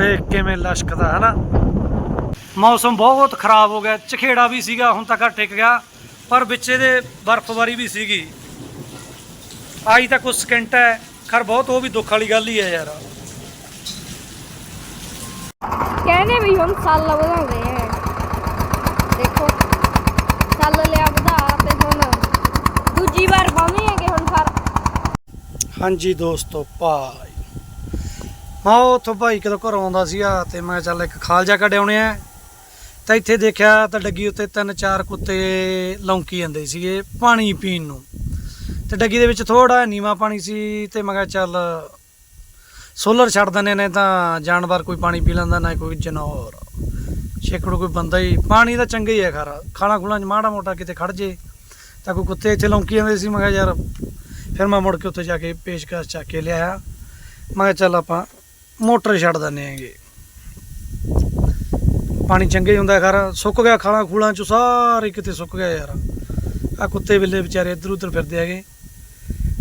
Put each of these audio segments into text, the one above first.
ਦੇਖ ਕਿਵੇਂ ਲਸ਼ਕਦਾ ਹਨਾ? ਮੌਸਮ ਬਹੁਤ ਖਰਾਬ ਹੋ ਗਿਆ ਝਖੇੜਾ ਵੀ ਸੀਗਾ ਹੁਣ ਤੱਕ ਟਿਕ ਗਿਆ ਪਰ ਵਿੱਚੇ ਦੇ ਬਰਫ਼ਬਾਰੀ ਵੀ ਸੀਗੀ। ਆਈ ਤਾਂ ਕੁਝ ਸਕਿੰਟ ਹੈ ਖਰ ਬਹੁਤ ਉਹ ਵੀ ਦੁੱਖ ਵਾਲੀ ਗੱਲ ਹੀ ਹੈ ਯਾਰ। ਕਹਿੰਦੇ ਵੀ ਹੁਣ ਸਾਲ ਵਧਾਉਂਦੇ ਆ। ਦੇਖੋ ਸਾਲ ਲਿਆ ਵਧਾ ਤੇ ਹੁਣ ਦੂਜੀ ਵਾਰ ਪਾਉਂਦੇ ਹੈਗੇ ਹੁਣ ਫਰ ਹਾਂਜੀ ਦੋਸਤੋ ਭਾਈ ਮੈਂ ਉੱਥੋਂ ਭਾਈ ਕਦੋਂ ਘਰੋਂ ਆਉਂਦਾ ਸੀਗਾ ਤੇ ਮੈਂ ਕਿਹਾ ਚੱਲ ਇੱਕ ਖਾਲ ਜਾ ਕੱਢ ਆਉਣੇ ਆ। ਤਾਂ ਇੱਥੇ ਦੇਖਿਆ ਤਾਂ ਡੱਗੀ ਉੱਤੇ ਤਿੰਨ ਚਾਰ ਕੁੱਤੇ ਲੌਂਕੀ ਜਾਂਦੇ ਸੀਗੇ ਪਾਣੀ ਪੀਣ ਨੂੰ। ਤੇ ਡੱਗੀ ਦੇ ਵਿੱਚ ਥੋੜਾ ਨੀਵਾ ਪਾਣੀ ਸੀ ਤੇ ਮੈਂ ਕਿਹਾ ਚੱਲ ਸੋਲਰ ਛੱਡ ਦਿੰਦੇ ਨੇ ਤਾਂ ਜਾਨਵਰ ਕੋਈ ਪਾਣੀ ਪੀ ਲੈਂਦਾ, ਨਾ ਕੋਈ ਜਨੌਰ। ਛੇਕੜੂ ਕੋਈ ਬੰਦਾ ਹੀ, ਪਾਣੀ ਤਾਂ ਚੰਗਾ ਹੀ ਹੈ ਖਰਾ। ਖਾਣਾ ਖੁਣਾ ਚ ਮਾੜਾ ਮੋਟਾ ਕਿਤੇ ਖੜ ਜੇ, ਤਾਂ ਕੋਈ ਕੁੱਤੇ ਇੱਥੇ ਲੌਂਕੀ ਜਾਂਦੇ ਸੀ, ਮੈਂ ਕਿਹਾ ਯਾਰ, ਫਿਰ ਮੈਂ ਮੁੜ ਕੇ ਉੱਥੇ ਜਾ ਕੇ ਪੇਸ਼ਕਸ਼ ਚੱਕ ਕੇ ਲਿਆਇਆ। ਮੈਂ ਕਿਹਾ ਚੱਲ ਆਪਾਂ ਮੋਟਰ ਛੱਡ ਦਿੰਦੇ ਆਂਗੇ ਪਾਣੀ ਚੰਗੇ ਹੁੰਦਾ ਖਰ, ਸੁੱਕ ਗਿਆ ਖਾਣਾ ਖੂਲਾਂ ਚ ਸਾਰੇ ਕਿਤੇ ਸੁੱਕ ਗਿਆ ਯਾਰ। ਆ ਕੁੱਤੇ ਬਿੱਲੇ ਵਿਚਾਰੇ ਇੱਧਰ ਉੱਧਰ ਫਿਰਦੇ ਹੈਗੇ।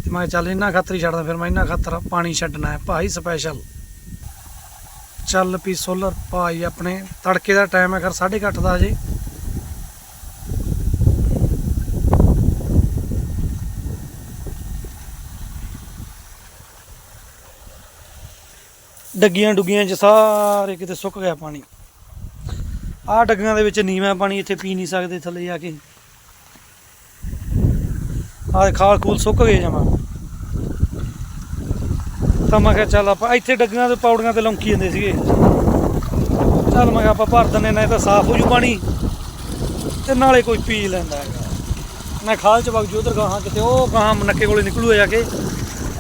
ਤੇ ਮੈਂ ਕਿਹਾ ਚੱਲ ਇਹਨਾਂ ਖਾਤਰ ਹੀ ਛੱਡਦਾ, ਫਿਰ ਮੈਂ ਇਹਨਾਂ ਖਾਤਰ ਪਾਣੀ ਛੱਡਣਾ ਹੈ। ਭਾਈ ਸਪੈਸ਼ਲ ਚੱਲ ਪੀ ਸੋਲਰ ਭਾਈ ਆਪਣੇ। ਤੜਕੇ ਦਾ ਟਾਈਮ ਹੈ ਖਰ 8:30 ਦਾ ਅਜੇ ਡੱਗੀਆਂ ਡੁੱਗੀਆਂ ਚ ਸਾਰੇ ਕਿਤੇ ਸੁੱਕ ਗਿਆ ਪਾਣੀ। ਆਹ ਡੱਗੀਆਂ ਦੇ ਵਿੱਚ ਨੀਵਾਂ ਪਾਣੀ ਇੱਥੇ ਪੀ ਨਹੀਂ ਸਕਦੇ ਥੱਲੇ ਜਾ ਕੇ। ਆਹ ਖਾਲ ਖੂਲ ਸੁੱਕ ਗਏ ਜਮਾ। ਤਾਂ ਮੈਂ ਕਿਹਾ ਚੱਲ ਆਪਾਂ ਇੱਥੇ ਡੱਗੀਆਂ ਦੇ ਪੌੜੀਆਂ ਤੇ ਲੰਕੀ ਜਾਂਦੇ ਸੀਗੇ। ਚੱਲ ਮੈਂ ਕਿਹਾ ਆਪਾਂ ਭਰ ਦਿੰਦੇ ਨਾ ਇਹ ਤਾਂ ਸਾਫ਼ ਹੋ ਜੂ ਪਾਣੀ। ਤੇ ਨਾਲੇ ਕੋਈ ਪੀ ਲੈਂਦਾ ਹੈਗਾ। ਮੈਂ ਖਾਲ ਚ ਵਗ ਜੂ, ਉਧਰ ਗਾਹਾਂ ਕਿਤੇ ਉਹ ਗਾਹਾਂ ਨੱਕੇ ਕੋਲੇ ਨਿਕਲੂ ਜਾ ਕੇ।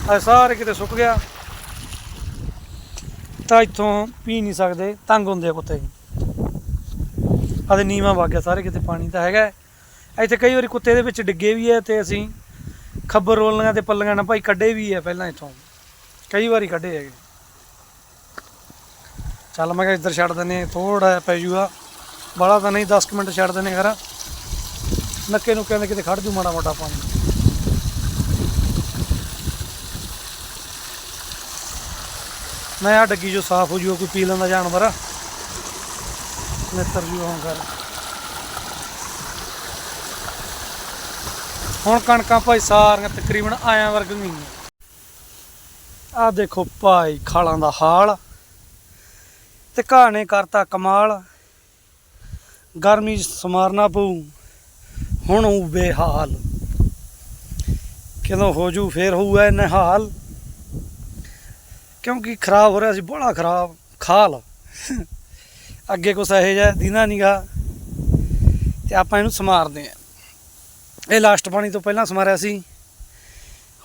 ਆ ਸਾਰੇ ਕਿਤੇ ਸੁੱਕ ਗਿਆ। ਤਾਂ ਇੱਥੋਂ ਪੀ ਨਹੀਂ ਸਕਦੇ, ਤੰਗ ਹੁੰਦੇ ਆ ਕੁੱਤੇ। ਆਦੇ ਨੀਵਾਂ ਵਗ ਗਿਆ ਸਾਰੇ ਕਿਤੇ, ਪਾਣੀ ਤਾਂ ਹੈਗਾ। ਇੱਥੇ ਕਈ ਵਾਰੀ ਕੁੱਤੇ ਦੇ ਵਿੱਚ ਡਿੱਗੇ ਵੀ ਹੈ ਤੇ ਅਸੀਂ ਖੱਬਰ ਰੋਲੀਆਂ ਤੇ ਪੱਲੀਆਂ ਨਾਲ ਭਾਈ ਕੱਢੇ ਵੀ ਹੈ ਪਹਿਲਾਂ ਇੱਥੋਂ। ਕਈ ਵਾਰੀ ਕੱਢੇ ਹੈਗੇ। ਚੱਲ ਮੈਂ ਕਿਹਾ ਇੱਧਰ ਛੱਡ ਦਿੰਦੇ ਥੋੜਾ ਪੈ ਜੂਗਾ। ਬਾਲਾ ਤਾਂ ਨਹੀਂ 10 ਕੁ ਮਿੰਟ ਛੱਡ ਦਿੰਦੇ ਖਰਾ ਨੱਕੇ ਨੂੰ ਕਹਿੰਦੇ ਕਿਤੇ ਖੜ ਜੂ ਮਾੜਾ ਮੋਟਾ ਪਾਣੀ ਮੈਂ ਆ ਡੱਗੀ ਜੋ ਸਾਫ਼ ਹੋ ਜੂ ਕੋਈ ਪੀ ਲੈਂਦਾ ਜਾਨਵਰ। ਨਿੱਤਰ ਜੂ ਹੁਣ ਕਰ। ਹੁਣ ਕਣਕਾਂ ਭਾਈ ਸਾਰੀਆਂ ਤਕਰੀਬਨ ਆਇਆਂ ਵਰਗ ਹੀ ਆ ਦੇਖੋ ਭਾਈ ਖਾਲਾਂ ਦਾ ਹਾਲ। ਤੇ ਘਾਹ ਨੇ ਕਰਤਾ ਕਮਾਲ। ਗਰਮੀ 'ਚ ਸਮਾਰਨਾ ਪਊ। ਹੁਣ ਉਹ ਬੇਹਾਲ। ਕਿਦੋਂ ਹੋ ਜੂ, ਫੇਰ ਹੋਊ ਨਿਹਾਲ ਕਿਉਂਕਿ ਖਰਾਬ ਹੋ ਰਿਹਾ ਸੀ, ਬੜਾ ਖਰਾਬ, ਖਾਲ। ਅੱਗੇ ਕੁਛ ਇਹੋ ਜਿਹਾ ਦੀਨਾ ਨੀਗਾ ਤੇ ਆਪਾਂ ਇਹਨੂੰ ਸਮਾਰਦੇ ਆ ਇਹ ਲਾਸਟ ਪਾਣੀ ਤੋਂ ਪਹਿਲਾਂ ਸਮਾਰਿਆ ਸੀ।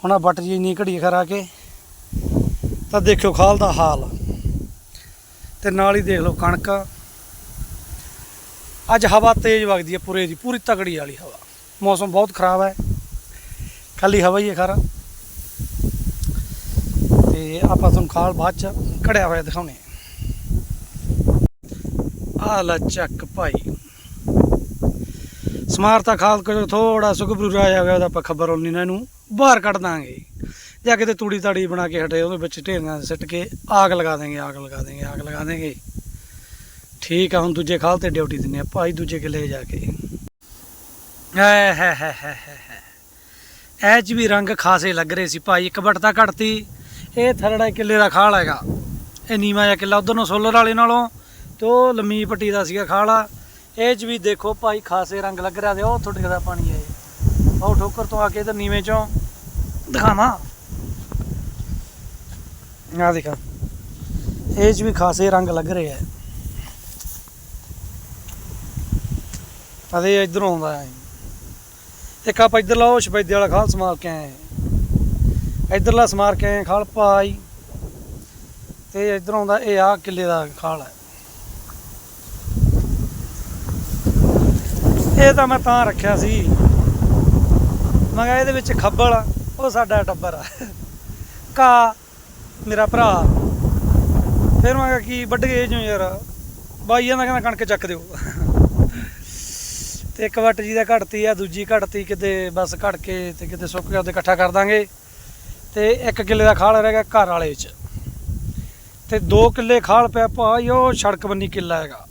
ਹੁਣ ਆ ਬੱਟ ਜੀ ਇੰਨੀ ਘੜੀ ਖਰਾ ਕੇ, ਤਾਂ ਦੇਖਿਓ ਖਾਲ ਦਾ ਹਾਲ। ਤੇ ਨਾਲ ਹੀ ਦੇਖ ਲਓ ਕਣਕ। ਅੱਜ ਹਵਾ ਤੇਜ਼ ਵਗਦੀ ਹੈ ਪੂਰੇ ਦੀ, ਪੂਰੀ ਤਗੜੀ ਵਾਲੀ ਹਵਾ। ਮੌਸਮ ਬਹੁਤ ਖਰਾਬ ਹੈ। ਖਾਲੀ ਹਵਾ ਹੀ ਹੈ ਖਰਾ। ਤੇ ਆਪਾਂ ਤੁਹਾਨੂੰ ਖਾਲ ਬਾਅਦ ਚ ਕੜਿਆ ਹੋਇਆ ਦਿਖਾਉਣੇ ਆ ਲੈ ਚੱਕ ਭਾਈ। ਸਮਾਰਤਾ ਖਾਲ ਕੋ ਥੋੜਾ ਸੁਖਬਰੂ ਆਇਆ ਹੋਇਆ, ਉਹਦਾ ਆਪਾਂ ਖਬਰ ਹੋਣੀ ਨਾ ਇਹਨੂੰ। ਬਾਹਰ ਕੱਢ ਦਾਂਗੇ। ਜਾਂ ਕਿਤੇ ਤੂੜੀ ਤਾੜੀ ਬਣਾ ਕੇ ਹਟੇ, ਉਹਦੇ ਵਿੱਚ ਢੇਰੀਆਂ ਸਿੱਟ ਕੇ ਆਗ ਲਗਾ ਦੇਂਗੇ, ਆਗ ਲਗਾ ਦੇਂਗੇ, ਆਗ ਲਗਾ ਦੇਂਗੇ। ਠੀਕ ਆ, ਹੁਣ ਦੂਜੇ ਖਾਲ ਤੇ ਡਿਊਟੀ ਦਿੰਨੇ ਆ। ਭਾਈ ਦੂਜੇ ਕਿਲੇ ਜਾ ਕੇ। ਐ, ਹੈ ਹੈ ਹੈ ਹੈ ਹੈ। ਐ ਚ ਵੀ ਰੰਗ ਖਾਸੇ ਲੱਗ ਰਹੇ ਸੀ ਭਾਈ। ਇੱਕ ਬਟਤਾ ਘੜਤੀ ਇਹ ਥਰੜਾ ਕਿੱਲੇ ਦਾ ਖਾਲ ਹੈਗਾ। ਇਹ ਨੀਵਾ ਜਿਹਾ ਕਿੱਲਾ ਉਧਰ ਨੂੰ ਸੋਲਰ ਵਾਲੇ ਨਾਲੋਂ ਤੇ ਉਹ ਲੰਮੀ ਪੱਟੀ ਦਾ ਸੀਗਾ ਖਾਲਾ ਇਹ ਚ ਵੀ ਦੇਖੋ ਭਾਈ ਖਾਸੇ ਰੰਗ ਲੱਗ ਰਿਹਾ ਤੇ ਉਹ ਤੁਹਾਡੇ ਦਾ ਪਾਣੀ ਹੈ ਉਹ ਠੋਕਰ ਤੋਂ ਆ ਕੇ ਇਧਰ ਨੀਵੇਂ ਚੋਂ ਦਿਖਾਵਾਂ। ਆ ਦੇਖਾ। ਇਹ ਚ ਵੀ ਖਾਸੇ ਰੰਗ ਲੱਗ ਰਹੇ ਹੈ ਅਦੇ ਇਧਰੋਂ ਆਉਂਦਾ ਹੈ ਇੱਕ ਆਪਾਂ ਇੱਧਰ ਲਾਓ, ਸ਼ਪੈਦੇ ਵਾਲਾ ਖਾਲ ਸਮਾਰ ਕੇ ਆਏ ਇਧਰਲਾ ਸਮਾਰ ਕੇ ਖਾਲ ਪਾਈ। ਤੇ ਇਧਰੋਂ ਦਾ ਇਹ ਆ ਕਿੱਲੇ ਦਾ ਖਾਲ ਹੈ। ਇਹ ਤਾਂ ਮੈਂ ਤਾਂ ਰੱਖਿਆ ਸੀ। ਮੈਂ ਕਿਹਾ ਇਹਦੇ ਵਿੱਚ ਖੱਬਲ ਆ, ਉਹ ਸਾਡਾ ਟੱਬਰ ਆ। ਕਾ ਮੇਰਾ ਭਰਾ। ਫਿਰ ਮੈਂ ਕਿਹਾ ਕੀ ਵੱਢ ਗਏ ਜੋ ਯਾਰ। ਬਾਈਆਂ ਦਾ ਕਹਿੰਦਾ ਕਣਕ ਚੱਕ ਦਿਓ। ਤੇ ਇੱਕ ਵੱਟ ਜੀ ਦਾ ਘੜਤੀ ਆ ਦੂਜੀ ਘੜਤੀ ਕਿਤੇ ਬਸ ਘੜ ਕੇ ਤੇ ਕਿਤੇ ਸੁੱਕ ਗਿਆ ਉਹਦੇ ਇਕੱਠਾ ਕਰ ਦਾਂਗੇ। ਤੇ ਇੱਕ ਕਿੱਲੇ ਦਾ ਖਾਲ ਰਹਿ ਗਿਆ ਘਰ ਵਾਲੇ 'ਚ। ਤੇ 2 ਕਿੱਲੇ ਖਾਲ ਪਿਆ ਭਾਈ, ਉਹ ਸੜਕ ਬੰਨੀ ਕਿੱਲਾ ਹੈਗਾ।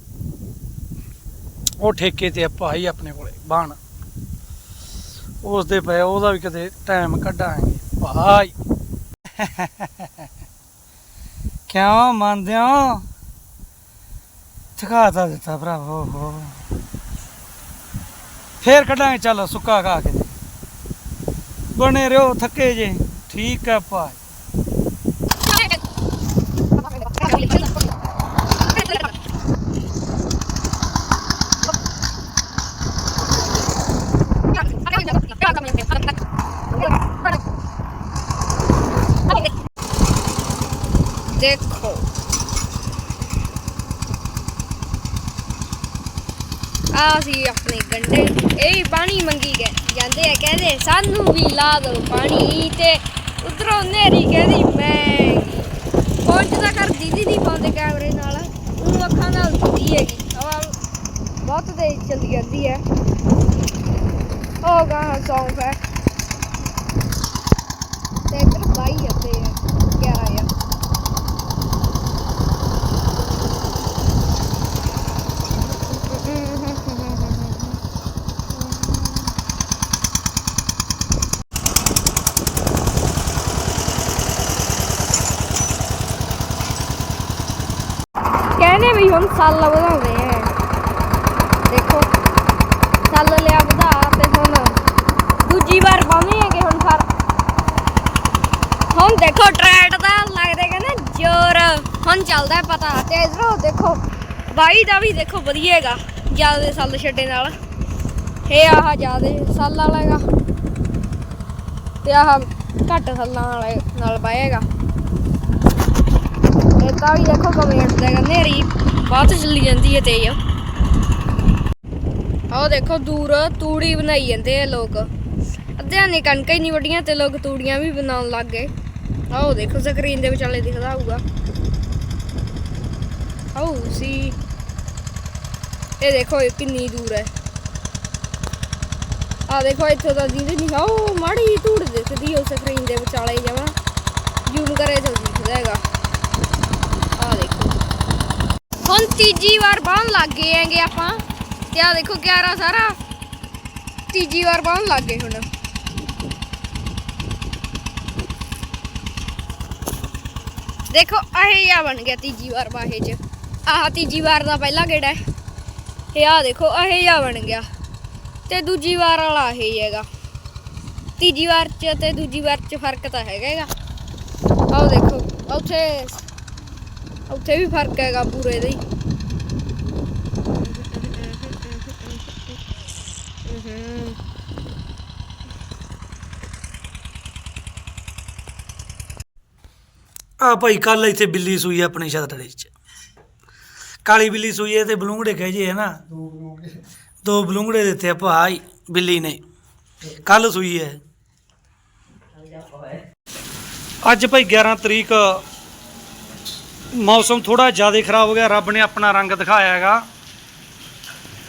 ਉਹ ਠੇਕੇ ਤੇ ਆ ਭਾਈ ਆਪਣੇ ਕੋਲੇ, ਬਾਣ। ਉਸ ਦੇ ਪਏ, ਉਹਦਾ ਵੀ ਕਦੇ ਟਾਈਮ ਕੱਢਾਂਗੇ। ਭਾਈ। ਕਿਉਂ ਮੰਨਦੇ ਹੋ? ਥਕਾ ਤਾਂ ਦਿੱਤਾ ਭਰਾਵੋ ਹੋ ਫੇਰ ਕੱਢਾਂਗੇ, ਚੱਲ ਸੁੱਕਾ ਖਾ ਕੇ। ਬਣੇ ਰਿਓ ਥੱਕੇ ਜੇ। ਠੀਕ ਹੈ ਭਾਈ। ਦੇਖੋ। ਆ ਸੀ ਆਪਣੇ ਗੰਡੇ। ਇਹ ਵੀ ਪਾਣੀ ਮੰਗੀ ਗਏ। ਜਾਂਦੇ ਆ, ਕਹਿੰਦੇ ਸਾਨੂੰ ਵੀ ਲਾ ਦਿਓ ਪਾਣੀ ਤੇ ਉਧਰੋਂ ਨੇਰੀ ਕਹਿੰਦੀ, ਮੈਂ ਪਹੁੰਚਦਾ ਕਰ ਦੀਦੀ ਨਹੀਂ ਪਾਉਂਦੇ ਕੈਮਰੇ ਨਾਲ। ਉਹ ਅੱਖਾਂ ਨਾਲ ਦਿਖਦੀ ਹੈਗੀ। ਹਵਾ ਬਹੁਤ ਤੇਜ਼ ਚੱਲੀ ਜਾਂਦੀ ਹੈ। ਉਹ ਗਾਹਾਂ ਸੌਂਗ ਹੈ। ਤੇ ਇੱਧਰ ਬਾਈ ਜਾਂਦੇ ਆ ਕਿਆ ਆ ਕਹਿੰਦੇ ਵੀ ਹੁਣ ਸਾਲ ਵਧਾਉਂਦੇ ਆ। ਦੇਖੋ, ਸਾਲ ਲਿਆ ਵਧਾ ਤੇ ਹੁਣ ਦੂਜੀ ਵਾਰ ਪਾਉਂਦੇ ਹੈਗੇ ਹੁਣ ਫਰ ਹੁਣ ਦੇਖੋ ਟਰੈਟ ਦਾ ਲੱਗਦੇ ਕਹਿੰਦੇ ਜ਼ੋਰ। ਹੁਣ ਚੱਲਦਾ ਪਤਾ। ਤੇ ਇਧਰੋਂ ਦੇਖੋ, ਬਾਈ ਦਾ ਵੀ ਦੇਖੋ ਵਧੀਆ ਹੈਗਾ, ਜ਼ਿਆਦਾ ਸਾਲ ਛੱਡੇ ਨਾਲ। ਇਹ ਆਹ ਜ਼ਿਆਦਾ ਸਾਲ ਵਾਲਾ ਹੈਗਾ। ਤੇ ਆਹ ਘੱਟ ਸਾਲਾਂ ਵਾਲੇ ਨਾਲ ਪਾਏਗਾ ਤਾਂ ਵੀ ਦੇਖੋ ਕਮੈਂਟ ਦੇ ਕਹਿੰਦੇ ਹਰੀ ਬਹੁਤ ਚੱਲੀ ਜਾਂਦੀ ਹੈ ਤੇਜ਼। ਆਹ ਦੇਖੋ, ਦੂਰ ਤੂੜੀ ਬਣਾਈ ਜਾਂਦੇ ਆ ਲੋਕ। ਅੱਧਿਆਂ ਨੇ ਕਣਕਾਂ ਹੀ ਨਹੀਂ ਵੱਡੀਆਂ ਤੇ ਲੋਕ ਤੂੜੀਆਂ ਵੀ ਬਣਾਉਣ ਲੱਗ ਗਏ। ਆਹ ਦੇਖੋ ਸਕਰੀਨ ਦੇ ਵਿਚਾਲੇ ਦਿਖਦਾ ਹੋਊਗਾ। ਆਹ ਸੀ। ਇਹ ਦੇਖੋ, ਇਹ ਕਿੰਨੀ ਦੂਰ ਹੈ। ਆ ਦੇਖੋ, ਇੱਥੋਂ ਤਾਂ ਦੀਦੀ ਨਹੀਂ। ਆਹ ਮਾੜੀ ਧੂੜ ਦਿਖਦੀ ਉਹ ਸਕਰੀਨ ਦੇ ਵਿਚਾਲੇ ਜਮਾ ਜ਼ੂਮ ਕਰੇ ਤਾਂ ਦਿਖਦਾ ਹੈਗਾ ਆ ਦੇਖੋ ਹੁਣ ਤੀਜੀ ਵਾਰ ਬਾਹਨ ਲੱਗ ਗਏ ਹੈਗੇ ਆਪਾਂ। ਤੇ ਆ ਦੇਖੋ 11 ਸਾਰਾ। ਤੀਜੀ ਵਾਰ ਬਾਹਨ ਲੱਗ ਗਏ ਹੁਣ। ਦੇਖੋ ਇਹ ਆ ਬਣ ਗਿਆ ਤੀਜੀ ਵਾਰ ਬਾਹੇ ਚ। ਆਹ ਤੀਜੀ ਵਾਰ ਦਾ ਪਹਿਲਾ ਗੇੜਾ ਹੈ। ਇਹ ਆ ਦੇਖੋ ਇਹ ਆ ਬਣ ਗਿਆ। ਤੇ ਦੂਜੀ ਵਾਰ ਵਾਲਾ ਇਹ ਹੀ ਹੈਗਾ। ਤੀਜੀ ਵਾਰ ਚ ਤੇ ਦੂਜੀ ਵਾਰ ਚ ਫ਼ਰਕ ਤਾਂ ਹੈਗਾ ਹੈਗਾ। ਆਹ ਦੇਖੋ ਉੱਥੇ ਉੱਥੇ ਵੀ ਫ਼ਰਕ ਹੈਗਾ ਪੂਰੇ ਦਾ ਹੀ ਹਮ। ਆ ਭਾਈ ਕੱਲ ਇੱਥੇ ਬਿੱਲੀ ਸੂਈ ਆ ਆਪਣੇ ਛਤੜੇ 'ਚ। ਕਾਲੀ ਬਿੱਲੀ ਸੂਈ ਹੈ ਤੇ ਬਲੂੰਗੜੇ ਕਹੇ ਜੇ ਹੈ ਨਾ ਦੋ ਬਲੂੰਗੜੇ ਦਿੱਤੇ ਆ ਭਾਈ ਬਿੱਲੀ ਨੇ। ਕੱਲ ਸੂਈ ਹੈ ਅੱਜ ਭਾਈ 11 ਤਰੀਕ ਮੌਸਮ ਥੋੜਾ ਜ਼ਿਆਦਾ ਖਰਾਬ ਹੋ ਗਿਆ। ਰੱਬ ਨੇ ਆਪਣਾ ਰੰਗ ਦਿਖਾਇਆ ਹੈਗਾ।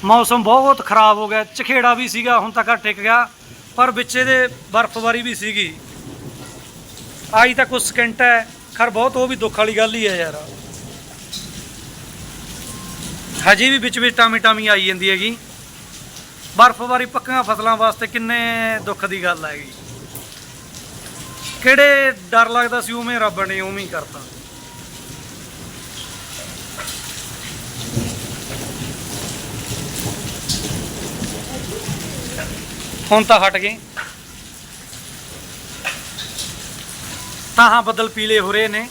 ਮੌਸਮ ਬਹੁਤ ਖਰਾਬ ਹੋ ਗਿਆ। ਝਖੇੜਾ ਵੀ ਸੀਗਾ ਹੁਣ ਤੱਕ ਟਿਕ ਗਿਆ। ਪਰ ਵਿੱਚੇ ਦੇ ਬਰਫ਼ਬਾਰੀ ਵੀ ਸੀਗੀ। ਆਈ ਤਾਂ ਕੁਝ ਸਕਿੰਟ ਹੈ ਖਰ ਬਹੁਤ, ਉਹ ਵੀ ਦੁੱਖ ਵਾਲੀ ਗੱਲ ਹੀ ਹੈ ਯਾਰ। ਹਜੇ ਵੀ ਵਿੱਚ ਵਿੱਚ ਟਾਮੀ ਟਾਮੀ ਆਈ ਜਾਂਦੀ ਹੈਗੀ। ਬਰਫ਼ਬਾਰੀ ਪੱਕੀਆਂ ਫਸਲਾਂ ਵਾਸਤੇ ਕਿੰਨੇ ਦੁੱਖ ਦੀ ਗੱਲ ਹੈਗੀ ਕਿਹੜੇ ਡਰ ਲੱਗਦਾ ਸੀ ਉਵੇਂ ਰੱਬ ਨੇ ਉਵੇਂ ਹੀ ਕਰਤਾ। ਹੁਣ ਤਾਂ ਹਟ ਗਏ। ਤਾਂ ਹਾਂ ਬੱਦਲ ਪੀਲੇ ਹੋ ਰਹੇ ਨੇ।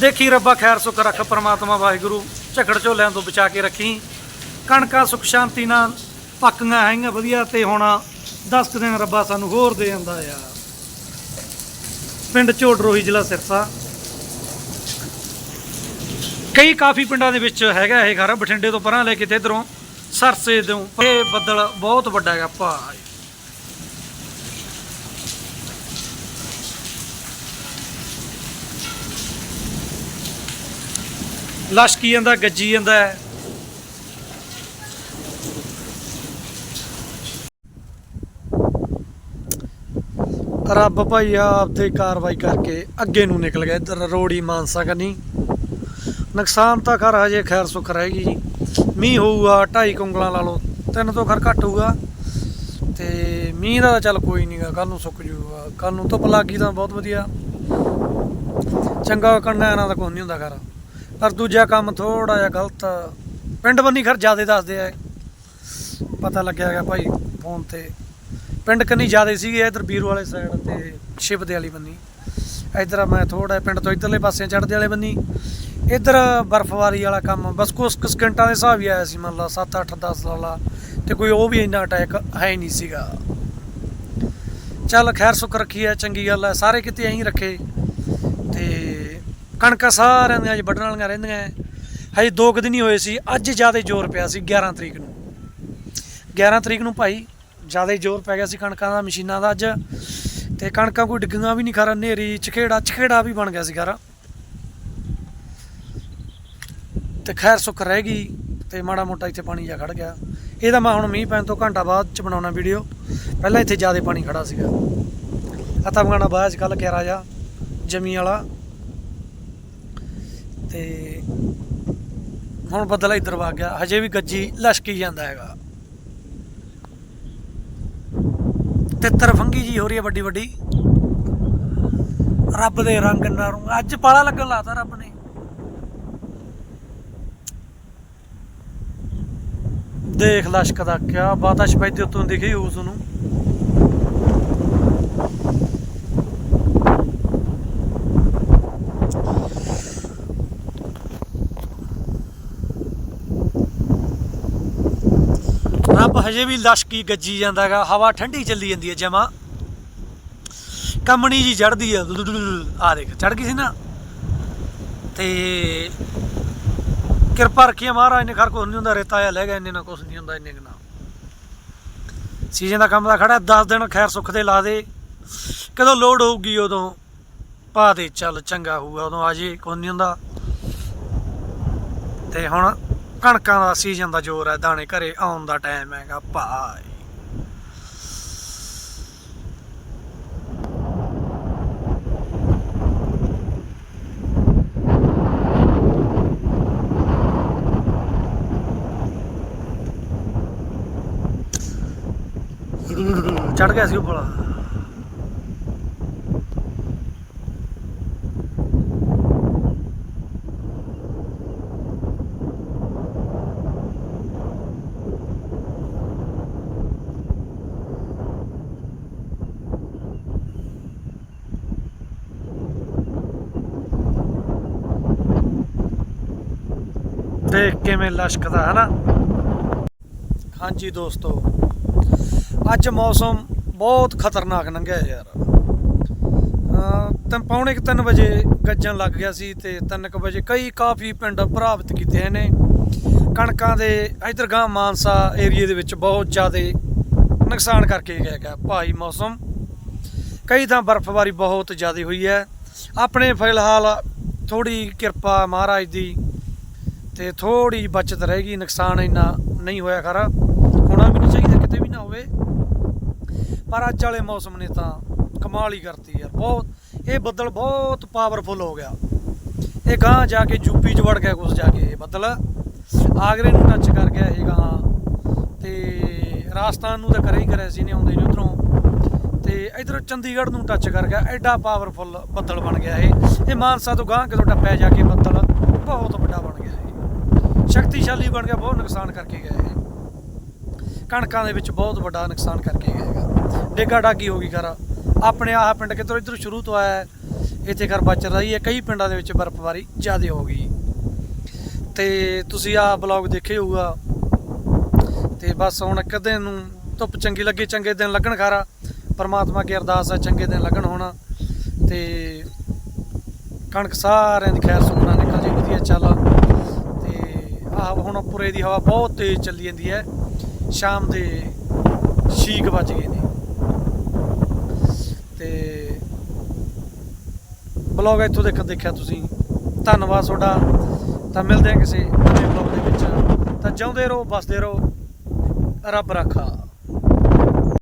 ਦੇਖੀ ਰੱਬਾ ਖੈਰ, ਸੁੱਖ ਰੱਖ ਪਰਮਾਤਮਾ ਵਾਹਿਗੁਰੂ, ਝਗੜ ਝੋਲਿਆਂ ਤੋਂ ਬਚਾ ਕੇ ਰੱਖੀ। ਕਣਕਾਂ ਸੁਖ ਸ਼ਾਂਤੀ ਨਾਲ ਪੱਕੀਆਂ ਹੈਗੀਆਂ ਵਧੀਆ ਤੇ ਹੁਣ 10 ਕੁ ਦਿਨ ਰੱਬਾ ਸਾਨੂੰ ਹੋਰ ਦੇ ਜਾਂਦਾ ਆ। ਪਿੰਡ ਝੋਟ ਰੋਹੀ ਜ਼ਿਲ੍ਹਾ ਸਿਰਸਾ। ਕਈ ਕਾਫੀ ਪਿੰਡਾਂ ਦੇ ਵਿੱਚ ਹੈਗਾ ਇਹ ਘਰ, ਬਠਿੰਡੇ ਤੋਂ ਪਰਾਂ ਲੈ ਕੇ ਤੇ ਇਧਰੋਂ ਸਰਸੇ ਤੋਂ ਇਹ ਬੱਦਲ ਬਹੁਤ ਵੱਡਾ ਹੈਗਾ ਭਾਈ ਲਸ਼ਕੀ ਜਾਂਦਾ, ਗੱਜੀ ਜਾਂਦਾ ਹੈ। ਰੱਬ ਭਾਈ ਆਪਦੇ ਕਾਰਵਾਈ ਕਰਕੇ ਅੱਗੇ ਨੂੰ ਨਿਕਲ ਗਿਆ, ਇੱਧਰ ਰੋੜੀ ਮਾਨਸਾ ਕਰਨੀ ਨੁਕਸਾਨ ਤਾਂ ਖਰ ਹਜੇ ਖੈਰ ਸੁੱਖ ਰਹੇਗੀ ਜੀ। ਮੀਂਹ ਹੋਊਗਾ, ਢਾਈ ਕੁੰਗਲਾਂ ਲਾ ਲਓ, ਤਿੰਨ ਤੋਂ ਖਰ ਘੱਟ ਹੋਊਗਾ। ਤੇ ਮੀਂਹ ਦਾ ਤਾਂ ਚੱਲ ਕੋਈ ਨਹੀਂਗਾ ਕੱਲ ਨੂੰ ਸੁੱਕ ਜੂਗਾ ਕੱਲ ਨੂੰ ਧੁੱਪ ਲੱਗ ਗਈ ਤਾਂ ਬਹੁਤ ਵਧੀਆ। ਚੰਗਾ ਕਰਨਾ ਇਹਨਾਂ ਦਾ ਕੋਈ ਨਹੀਂ ਹੁੰਦਾ ਖਰ। ਪਰ ਦੂਜਾ ਕੰਮ ਥੋੜਾ ਜਿਹਾ ਗਲਤ ਪਿੰਡ ਬੰਨੀ ਖਰ ਜਿਆਦੇ ਦੱਸਦੇ ਆ। ਪਤਾ ਲੱਗਿਆ ਹੈਗਾ ਭਾਈ, ਫੋਨ ਤੇ। ਪਿੰਡ ਕੰਨੀ ਜਿਆਦੇ ਸੀਗੇ ਇਧਰ ਬੀਰੂ ਵਾਲੇ ਸਾਈਡ ਤੇ ਸ਼ਿਵ ਦੇ ਵਾਲੀ ਬੰਨੀ। ਇਧਰ ਮੈਂ ਥੋੜਾ ਪਿੰਡ ਤੋਂ ਇਧਰਲੇ ਪਾਸੇ ਚੜ੍ਹਦੇ ਵਾਲੇ ਬੰਨੀ। ਇਧਰ ਬਰਫ਼ਬਾਰੀ ਵਾਲਾ ਕੰਮ, ਬਸ ਕੁਛ ਕੁ ਸਕਿੰਟਾਂ ਦੇ ਹਿਸਾਬ ਹੀ ਆਇਆ ਸੀ ਮੰਨ ਲਾ 7 8 10 ਲਾਲਾ ਤੇ ਕੋਈ ਉਹ ਵੀ ਇੰਨਾ ਅਟੈਕ ਹੈ ਹੀ ਨਹੀਂ ਸੀਗਾ। ਚੱਲ ਖੈਰ ਸੁੱਖ ਰੱਖੀ ਹੈ, ਚੰਗੀ ਗੱਲ ਹੈ। ਸਾਰੇ ਕਿਤੇ ਐਂ ਰੱਖੇ। ਕਣਕਾਂ ਸਾਰਿਆਂ ਦੀਆਂ ਅੱਜ ਵੱਢਣ ਵਾਲੀਆਂ ਰਹਿੰਦੀਆਂ ਹਜੇ ਦੋ ਕੁ ਦਿਨ ਹੀ ਹੋਏ ਸੀ, ਅੱਜ ਜ਼ਿਆਦਾ ਜ਼ੋਰ ਪਿਆ ਸੀ 11 ਤਰੀਕ ਨੂੰ। 11 ਤਰੀਕ ਨੂੰ ਭਾਈ ਜ਼ਿਆਦਾ ਜ਼ੋਰ ਪੈ ਗਿਆ ਸੀ ਕਣਕਾਂ ਦਾ, ਮਸ਼ੀਨਾਂ ਦਾ ਅੱਜ। ਤੇ ਕਣਕਾਂ ਕੋਈ ਡਿੱਗੀਆਂ ਵੀ ਨਹੀਂ ਖਰਾ ਨੇਰੀ ਚਖੇੜਾ ਚਖੇੜਾ ਵੀ ਬਣ ਗਿਆ ਸੀ ਖਰਾ। ਤੇ ਖੈਰ ਸੁੱਖ ਰਹਿ ਗਈ ਤੇ ਮਾੜਾ ਮੋਟਾ ਇੱਥੇ ਪਾਣੀ ਜਾ ਖੜ ਗਿਆ। ਇਹਦਾ ਮੈਂ ਹੁਣ ਮੀਂਹ ਪੈਣ ਤੋਂ ਘੰਟਾ ਬਾਅਦ ਚ ਬਣਾਉਣਾ ਵੀਡੀਓ। ਪਹਿਲਾਂ ਇੱਥੇ ਜ਼ਿਆਦਾ ਪਾਣੀ ਖੜਾ ਸੀਗਾ। ਅਤਾ ਮਗਾਣਾ ਬਾਅਦ ਚ ਕੱਲ ਕਿਹੜਾ ਜਾ ਜਮੀ ਵਾਲਾ। ਤੇ ਹੁਣ ਬੱਦਲ ਇੱਧਰ ਵਗ ਗਿਆ। ਹਜੇ ਵੀ ਗੱਜੀ ਲਸ਼ਕੀ ਜਾਂਦਾ ਹੈਗਾ। ਤਿੱਤਰ ਫੰਗੀ ਜੀ ਹੋ ਰਹੀ ਹੈ ਵੱਡੀ ਵੱਡੀ। ਰੱਬ ਦੇ ਰੰਗ ਨਾਲ ਅੱਜ ਪਾਲਾ ਲੱਗਣ ਲਾਤਾ ਰੱਬ ਨੇ। ਦੇਖ ਲਸ਼ਕ ਦਾ ਕਿਆ ਬਾਤ ਸ਼ਪੈਦੇ ਉੱਤੋਂ ਦਿਖੀ ਉਸ ਨੂੰ ਰੱਬ ਹਜੇ ਵੀ ਲਸ਼ਕੀ ਗੱਜੀ ਜਾਂਦਾ ਹੈਗਾ ਹਵਾ ਠੰਡੀ ਚੱਲੀ ਜਾਂਦੀ ਹੈ ਜਮਾ। ਕੰਮਣੀ ਜੀ ਚੜਦੀ ਆ ਆ ਦੇਖ ਚੜ ਗਈ ਸੀ ਨਾ। ਤੇ ਕਿਰਪਾ ਰੱਖੀ ਮਹਾਰਾਜ ਨੇ, ਖਰ ਕੁਛ ਨਹੀਂ ਹੁੰਦਾ, ਰੇਤਾ ਆ ਲੈ ਗਿਆ, ਇੰਨੇ ਨਾ ਕੁਛ ਨਹੀਂ ਹੁੰਦਾ, ਇੰਨੇ ਕੁ ਨਾ ਸੀਜ਼ਨ ਦਾ ਕੰਮ ਦਾ ਖੜਾ 10 ਦਿਨ ਖੈਰ ਸੁੱਖ ਦੇ ਲਾ ਦੇ। ਕਦੋਂ ਲੋਡ ਹੋਊਗੀ, ਉਦੋਂ ਪਾ ਦੇ, ਚੱਲ, ਚੰਗਾ ਹੋਊਗਾ, ਉਦੋਂ ਆ ਜੇ ਕੁਛ ਨਹੀਂ ਹੁੰਦਾ। ਤੇ ਹੁਣ ਕਣਕਾਂ ਦਾ ਸੀਜ਼ਨ ਦਾ ਜ਼ੋਰ ਹੈ, ਦਾਣੇ ਘਰੇ ਆਉਣ ਦਾ ਟਾਈਮ ਹੈਗਾ, ਭਾਈ। ਚੜ ਗਿਆ ਸੀ ਉਹ ਭਲਾ। ਦੇਖ ਕਿਵੇਂ ਲਸ਼ਕਦਾ ਹੈ ਨਾ ਹਾਂਜੀ ਦੋਸਤੋ, ਅੱਜ ਮੌਸਮ ਬਹੁਤ ਖਤਰਨਾਕ ਲੰਘਿਆ ਯਾਰ। ਅਹ ਤਾਂ ਪੌਣੇ 3 ਵਜੇ ਗੱਜਣ ਲੱਗ ਗਿਆ ਸੀ ਤੇ 3 ਵਜੇ ਕਈ ਕਾਫੀ ਪਿੰਡ ਪ੍ਰਭਾਵਿਤ ਕੀਤੇ ਨੇ। ਕਣਕਾਂ ਦੇ ਇਧਰ ਗਾਂ ਮਾਨਸਾ ਏਰੀਏ ਦੇ ਵਿੱਚ ਬਹੁਤ ਜ਼ਿਆਦਾ ਨੁਕਸਾਨ ਕਰਕੇ ਗਿਆ ਗਿਆ ਭਾਈ ਮੌਸਮ। ਕਈ ਤਾਂ ਬਰਫ਼ਬਾਰੀ ਬਹੁਤ ਜ਼ਿਆਦਾ ਹੋਈ ਹੈ। ਆਪਣੇ ਫਿਲਹਾਲ ਥੋੜੀ ਕਿਰਪਾ ਮਹਾਰਾਜ ਦੀ ਤੇ ਥੋੜੀ ਬਚਤ ਰਹਿ ਗਈ ਨੁਕਸਾਨ ਇੰਨਾ ਨਹੀਂ ਹੋਇਆ ਖਰਾ। ਹੋਣਾ ਵੀ ਨਹੀਂ ਚਾਹੀਦਾ ਕਿਤੇ ਵੀ ਨਾ ਹੋਵੇ। ਪਰ ਅੱਜ ਵਾਲੇ ਮੌਸਮ ਨੇ ਤਾਂ ਕਮਾਲ ਹੀ ਕਰਤੀ ਯਾਰ, ਬਹੁਤ, ਇਹ ਬੱਦਲ ਬਹੁਤ ਪਾਵਰਫੁਲ ਹੋ ਗਿਆ। ਇਹ ਗਾਂ ਜਾ ਕੇ ਯੂਪੀ ਚ ਵੜ ਗਿਆ, ਕੁਛ ਜਾ ਕੇ ਇਹ ਬੱਦਲ। ਆਗਰੇ ਨੂੰ ਟੱਚ ਕਰ ਗਿਆ ਇਹ ਗਾਂ ਤੇ ਰਾਜਸਥਾਨ ਨੂੰ ਤਾਂ ਕਰਿਆ ਹੀ ਕਰਿਆ ਸੀ ਨੇ ਆਉਂਦੇ ਨੇ ਉਧਰੋਂ। ਤੇ ਇਧਰ ਚੰਡੀਗੜ੍ਹ ਨੂੰ ਟੱਚ ਕਰ ਗਿਆ, ਐਡਾ ਪਾਵਰਫੁਲ ਬੱਦਲ ਬਣ ਗਿਆ ਇਹ। ਇਹ ਮਾਨਸਾ ਤੋਂ ਗਾਂ ਕਿਦੋਂ ਟੱਪਿਆ ਜਾ ਕੇ ਬੱਦਲ, ਬਹੁਤ ਵੱਡਾ ਬਣ ਸ਼ਕਤੀਸ਼ਾਲੀ ਬਣ ਗਿਆ ਬਹੁਤ ਨੁਕਸਾਨ ਕਰਕੇ ਗਿਆ ਇਹ। ਕਣਕਾਂ ਦੇ ਵਿੱਚ ਬਹੁਤ ਵੱਡਾ ਨੁਕਸਾਨ ਕਰਕੇ ਗਿਆ ਹੈਗਾ ਡੇਗਾ ਡਾਗੀ ਹੋ ਗਈ ਖਰਾ। ਆਪਣੇ ਆਹ ਪਿੰਡ ਕਿਤੋਂ ਇਧਰ ਸ਼ੁਰੂ ਤੋਂ ਆਇਆ ਹੈ, ਇੱਥੇ ਘਰ ਬਚ ਰਹੀ ਹੈ। ਕਈ ਪਿੰਡਾਂ ਦੇ ਵਿੱਚ ਬਰਫ਼ਬਾਰੀ ਜ਼ਿਆਦਾ ਹੋ ਗਈ। ਤੇ ਤੁਸੀਂ ਆਹ ਬਲੌਗ ਦੇਖੇ ਹੋਊਗਾ। ਤੇ ਬਸ ਹੁਣ ਇੱਕ ਦਿਨ ਨੂੰ ਧੁੱਪ ਚੰਗੀ ਲੱਗੇ ਚੰਗੇ ਦਿਨ ਲੱਗਣ ਖਾਰਾ। ਪਰਮਾਤਮਾ ਅੱਗੇ ਅਰਦਾਸ ਹੈ ਚੰਗੇ ਦਿਨ ਲੱਗਣ ਹੋਣਾ। ਤੇ ਕਣਕ ਸਾਰਿਆਂ ਦੀ ਖੈਰ ਸੁਖਣਾ ਨਿਕਲ ਜੇ ਵਧੀਆ ਚੱਲ। ਹੁਣ ਪੁਰੇ ਦੀ ਹਵਾ ਬਹੁਤ ਤੇਜ਼ ਚੱਲੀ ਜਾਂਦੀ ਹੈ। ਸ਼ਾਮ ਦੇ 6 ਵੱਜ ਗਏ ਨੇ। ਤੇ ਬਲੌਗ ਇੱਥੋਂ ਦੇਖ ਦੇਖਿਆ ਤੁਸੀਂ। ਧੰਨਵਾਦ ਤੁਹਾਡਾ। ਤਾਂ ਮਿਲਦੇ ਹਾਂ ਕਿਸੇ ਨਵੇਂ ਬਲੌਗ ਦੇ ਵਿੱਚ। ਤਾਂ ਜਿਉਂਦੇ ਰਹੋ ਬਸਦੇ ਰਹੋ। ਰੱਬ ਰੱਖਾ।